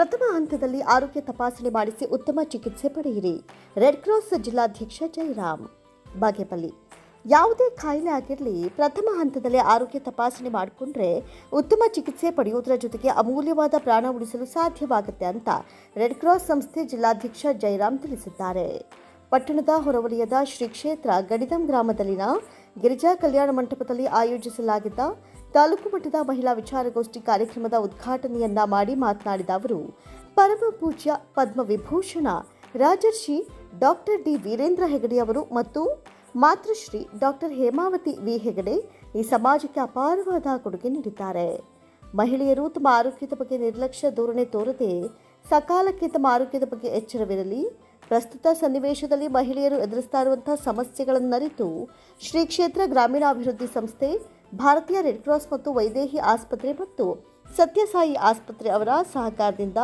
ಪ್ರಥಮ ಹಂತದಲ್ಲಿ ಆರೋಗ್ಯ ತಪಾಸಣೆ ಮಾಡಿಸಿ ಉತ್ತಮ ಚಿಕಿತ್ಸೆ ಪಡೆಯಿರಿ. ರೆಡ್ ಕ್ರಾಸ್ ಜಿಲ್ಲಾಧ್ಯಕ್ಷ ಜಯರಾಮ್ ಬಾಗೇಪಲ್ಲಿ. ಯಾವುದೇ ಕಾಯಿಲೆ ಆಗಿರಲಿ, ಪ್ರಥಮ ಹಂತದಲ್ಲಿ ಆರೋಗ್ಯ ತಪಾಸಣೆ ಮಾಡಿಕೊಂಡ್ರೆ ಉತ್ತಮ ಚಿಕಿತ್ಸೆ ಪಡೆಯುವುದರ ಜೊತೆಗೆ ಅಮೂಲ್ಯವಾದ ಪ್ರಾಣ ಉಳಿಸಲು ಸಾಧ್ಯವಾಗುತ್ತೆ ಅಂತ ರೆಡ್ ಕ್ರಾಸ್ ಸಂಸ್ಥೆ ಜಿಲ್ಲಾಧ್ಯಕ್ಷ ಜಯರಾಮ್ ತಿಳಿಸಿದ್ದಾರೆ. ಪಟ್ಟಣದ ಹೊರವಲಯದ ಶ್ರೀ ಕ್ಷೇತ್ರ ಗಡಿದಂ ಗ್ರಾಮದಲ್ಲಿನ ಗಿರಿಜಾ ಕಲ್ಯಾಣ ಮಂಟಪದಲ್ಲಿ ಆಯೋಜಿಸಲಾಗಿದ್ದ ತಾಲೂಕು ಮಟ್ಟದ ಮಹಿಳಾ ವಿಚಾರಗೋಷ್ಠಿ ಕಾರ್ಯಕ್ರಮದ ಉದ್ಘಾಟನೆಯನ್ನ ಮಾಡಿ ಮಾತನಾಡಿದ ಅವರು, ಪರಮ ಪೂಜ್ಯ ಪದ್ಮವಿಭೂಷಣ ರಾಜರ್ಷಿ ಡಾಕ್ಟರ್ ಡಿ ವೀರೇಂದ್ರ ಹೆಗಡೆ ಅವರು ಮತ್ತು ಮಾತೃಶ್ರೀ ಡಾಕ್ಟರ್ ಹೇಮಾವತಿ ವಿ ಹೆಗಡೆ ಈ ಸಮಾಜಕ್ಕೆ ಅಪಾರವಾದ ಕೊಡುಗೆ ನೀಡಿದ್ದಾರೆ. ಮಹಿಳೆಯರು ತಮ್ಮ ಆರೋಗ್ಯದ ಬಗ್ಗೆ ನಿರ್ಲಕ್ಷ್ಯ ಧೋರಣೆ ತೋರದೆ ಸಕಾಲಕ್ಕೆ ತಮ್ಮ ಆರೋಗ್ಯದ ಬಗ್ಗೆ ಎಚ್ಚರವಿರಲಿ. ಪ್ರಸ್ತುತ ಸನ್ನಿವೇಶದಲ್ಲಿ ಮಹಿಳೆಯರು ಎದುರಿಸ್ತಾ ಇರುವಂತಹ ಸಮಸ್ಯೆಗಳನ್ನು ಅರಿತು ಶ್ರೀ ಕ್ಷೇತ್ರ ಗ್ರಾಮೀಣಾಭಿವೃದ್ಧಿ ಸಂಸ್ಥೆ ಭಾರತೀಯ ರೆಡ್ ಕ್ರಾಸ್ ಮತ್ತು ವೈದೇಹಿ ಆಸ್ಪತ್ರೆ ಮತ್ತು ಸತ್ಯಸಾಯಿ ಆಸ್ಪತ್ರೆ ಅವರ ಸಹಕಾರದಿಂದ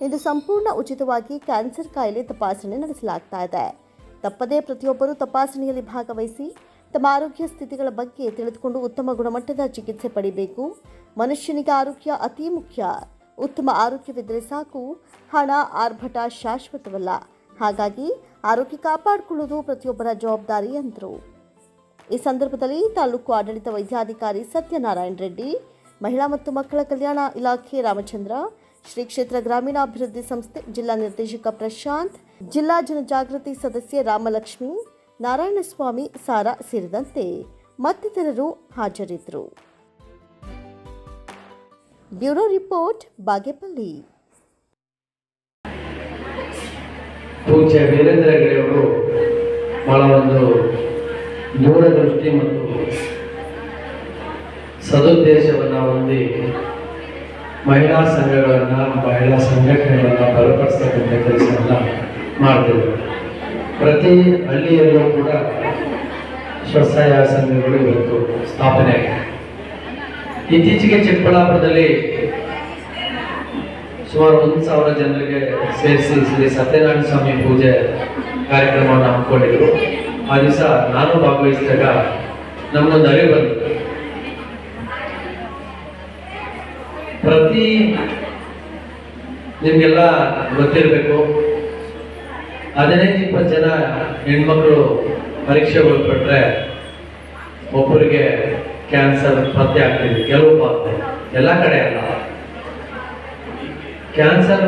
ಇಂದು ಸಂಪೂರ್ಣ ಉಚಿತವಾಗಿ ಕ್ಯಾನ್ಸರ್ ಕಾಯಿಲೆ ತಪಾಸಣೆ ನಡೆಸಲಾಗ್ತಾ ಇದೆ. ತಪ್ಪದೇ ಪ್ರತಿಯೊಬ್ಬರೂ ತಪಾಸಣೆಯಲ್ಲಿ ಭಾಗವಹಿಸಿ ತಮ್ಮ ಆರೋಗ್ಯ ಸ್ಥಿತಿಗಳ ಬಗ್ಗೆ ತಿಳಿದುಕೊಂಡು ಉತ್ತಮ ಗುಣಮಟ್ಟದ ಚಿಕಿತ್ಸೆ ಪಡಿಬೇಕು ಮನುಷ್ಯನಿಗೆ ಆರೋಗ್ಯ ಅತಿ ಮುಖ್ಯ. ಉತ್ತಮ ಆರೋಗ್ಯವಿದ್ದರೆ ಸಾಕು. ಹಣ, ಆರ್ಭಟ ಶಾಶ್ವತವಲ್ಲ. ಹಾಗಾಗಿ ಆರೋಗ್ಯ ಕಾಪಾಡಿಕೊಳ್ಳುವುದು ಪ್ರತಿಯೊಬ್ಬರ ಜವಾಬ್ದಾರಿ, ಎಂದರು. ಈ ಸಂದರ್ಭದಲ್ಲಿ ತಾಲೂಕು ಆಡಳಿತ ವೈದ್ಯಾಧಿಕಾರಿ ಸತ್ಯನಾರಾಯಣ ರೆಡ್ಡಿ, ಮಹಿಳಾ ಮತ್ತು ಮಕ್ಕಳ ಕಲ್ಯಾಣ ಇಲಾಖೆ ರಾಮಚಂದ್ರ, ಶ್ರೀ ಕ್ಷೇತ್ರ ಗ್ರಾಮೀಣಾಭಿವೃದ್ಧಿ ಸಂಸ್ಥೆ ಜಿಲ್ಲಾ ನಿರ್ದೇಶಕ ಪ್ರಶಾಂತ್, ಜಿಲ್ಲಾ ಜನಜಾಗೃತಿ ಸದಸ್ಯೆ ರಾಮಲಕ್ಷ್ಮಿ, ನಾರಾಯಣಸ್ವಾಮಿ, ಸಾರಾ ಸೇರಿದಂತೆ ಮತ್ತಿತರರು ಹಾಜರಿದ್ದರು. Bureau report, Bagepalli. ಪೂಜ್ಯ ವೀರೇಂದ್ರ ಗಿರಿಯವರು ಬಹಳ ಒಂದು ದೂರದೃಷ್ಟಿ ಮತ್ತು ಸದುದ್ದೇಶವನ್ನು ಹೊಂದಿ ಮಹಿಳಾ ಸಂಘಗಳನ್ನು ಮಹಿಳಾ ಸಂಘಟನೆಗಳನ್ನು ಬಲಪಡಿಸ್ತಕ್ಕಂಥ ಕೆಲಸವನ್ನು ಮಾಡ್ತೇವೆ ಪ್ರತಿ ಹಳ್ಳಿಯಲ್ಲೂ ಕೂಡ ಸ್ವಸಹಾಯ ಸಂಘಗಳು ಇವತ್ತು ಸ್ಥಾಪನೆ ಆಗಿದೆ ಇತ್ತೀಚೆಗೆ ಚಿಕ್ಕಬಳ್ಳಾಪುರದಲ್ಲಿ ಸುಮಾರು ಒಂದು ಸಾವಿರ ಜನರಿಗೆ ಸೇರಿಸಿ ಶ್ರೀ ಸತ್ಯನಾರಾಯಣ ಸ್ವಾಮಿ ಪೂಜೆ ಕಾರ್ಯಕ್ರಮವನ್ನು ಹಮ್ಮಿಕೊಂಡಿದ್ರು. ಆ ದಿವಸ ನಾನು ಭಾಗವಹಿಸಿದಾಗ ನಮಗೊಂದು ಅರಿವು ಬಂತು. ಪ್ರತಿ ನಿಮ್ಗೆಲ್ಲ ಗೊತ್ತಿರಬೇಕು. ಹದಿನೈದು, ಇಪ್ಪತ್ತು ಜನ ಹೆಣ್ಮಕ್ಳು ಪರೀಕ್ಷೆ ಒಳಪಟ್ರೆ ಒಬ್ಬರಿಗೆ ಕ್ಯಾನ್ಸರ್ ಪತ್ತೆ ಆಗ್ತಿದೆ. ಕೆಲವು ಪತ್ತೆ. ಎಲ್ಲ ಕಡೆ ಅಲ್ಲ. ಕ್ಯಾನ್ಸರ್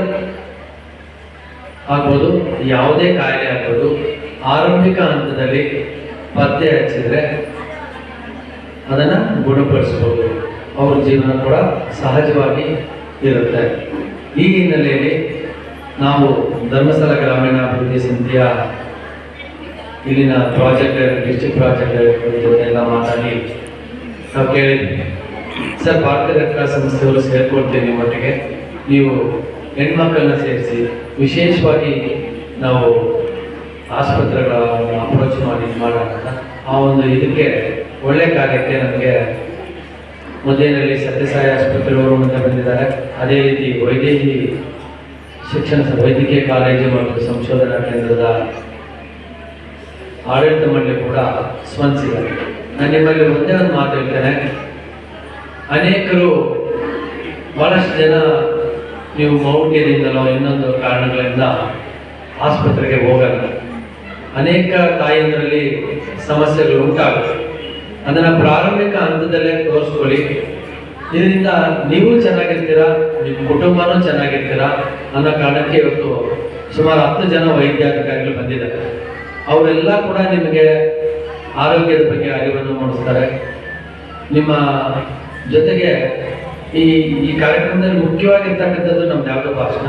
ಆಗ್ಬೋದು, ಯಾವುದೇ ಕಾಯಿಲೆ ಆಗ್ಬೋದು ಆರಂಭಿಕ ಹಂತದಲ್ಲಿ ಪತ್ತೆ ಹಚ್ಚಿದ್ರೆ ಅದನ್ನ ಗುಣಪಡಿಸ್ಬೋದು. ಅವ್ರ ಜೀವನ ಕೂಡ ಸಹಜವಾಗಿ ಇರುತ್ತೆ. ಈ ಹಿನ್ನೆಲೆಯಲ್ಲಿ ನಾವು ಧರ್ಮಸ್ಥಳ ಗ್ರಾಮೀಣಾಭಿವೃದ್ಧಿ ಸಮಿತಿಯ ಇಲ್ಲಿನ ಪ್ರಾಜೆಕ್ಟ್ ಡಿಸ್ಟಿಕ್ ಪ್ರಾಜೆಕ್ಟ್ ಎಲ್ಲ ಮಾತಾಡಿ ನಾವು ಕೇಳಿದ್ವಿ. ಸರ್, ಭಾರತೀಯ ಸಂಸ್ಥೆಗಳು ಸಂಸ್ಥೆಯವರು ಸೇರ್ಕೊಳ್ತೀವಿ ನಿಮ್ಮೊಟ್ಟಿಗೆ ನೀವು ಹೆಣ್ಮಕ್ಕಳನ್ನ ಸೇರಿಸಿ, ವಿಶೇಷವಾಗಿ ನಾವು ಆಸ್ಪತ್ರೆಗಳ ಅಪ್ರೋಚ್ ಮಾಡಿ ಮಾಡೋಣ ಆ ಒಂದು ಇದಕ್ಕೆ ಒಳ್ಳೆ ಕಾರ್ಯಕ್ಕೆ ನಮಗೆ ಮೊದಲಿನಲ್ಲಿ ಸತ್ಯಸಾಯಿ ಆಸ್ಪತ್ರೆಯವರು ಮುಂದೆ ಬಂದಿದ್ದಾರೆ. ಅದೇ ರೀತಿ ವೈದ್ಯಕೀಯ ಶಿಕ್ಷಣ ವೈದ್ಯಕೀಯ ಕಾಲೇಜು ಮತ್ತು ಸಂಶೋಧನಾ ಕೇಂದ್ರದ ಆಡಳಿತ ಮಂಡಳಿ ಕೂಡ ಸ್ಪಂದಿಸಿದ್ದಾರೆ ನಾನು ನಿಮ್ಮಲ್ಲಿ ಒಂದೇ ಒಂದು ಮಾತು ಹೇಳ್ತೇನೆ. ಅನೇಕರು ಬಹಳಷ್ಟು ಜನ ನೀವು ಮೌಢ್ಯದಿಂದಲೋ ಇನ್ನೊಂದು ಕಾರಣಗಳಿಂದ ಆಸ್ಪತ್ರೆಗೆ ಹೋಗಲ್ಲ. ಅನೇಕ ತಾಯಿಯಂದರಲ್ಲಿ ಸಮಸ್ಯೆಗಳು ಉಂಟಾಗುತ್ತೆ ಅದನ್ನ ಪ್ರಾರಂಭಿಕ ಹಂತದಲ್ಲೇ ತೋರಿಸ್ಕೊಳ್ಳಿ. ಇದರಿಂದ ನೀವು ಚೆನ್ನಾಗಿರ್ತೀರಾ, ನಿಮ್ಮ ಕುಟುಂಬನೂ ಚೆನ್ನಾಗಿರ್ತೀರಾ ಅನ್ನೋ ಕಾರಣಕ್ಕೆ ಇವತ್ತು ಸುಮಾರು ಹತ್ತು ಜನ ವೈದ್ಯಾಧಿಕಾರಿಗಳು ಬಂದಿದ್ದಾರೆ. ಅವರೆಲ್ಲ ಕೂಡ ನಿಮಗೆ ಆರೋಗ್ಯದ ಬಗ್ಗೆ ಅರಿವನ್ನು ಮೂಡಿಸ್ತಾರೆ. ನಿಮ್ಮ ಜೊತೆಗೆ ಈ ಈ ಕಾರ್ಯಕ್ರಮದಲ್ಲಿ ಮುಖ್ಯವಾಗಿರ್ತಕ್ಕಂಥದ್ದು ನಮ್ದು ಯಾವುದೋ ಭಾಷಣ.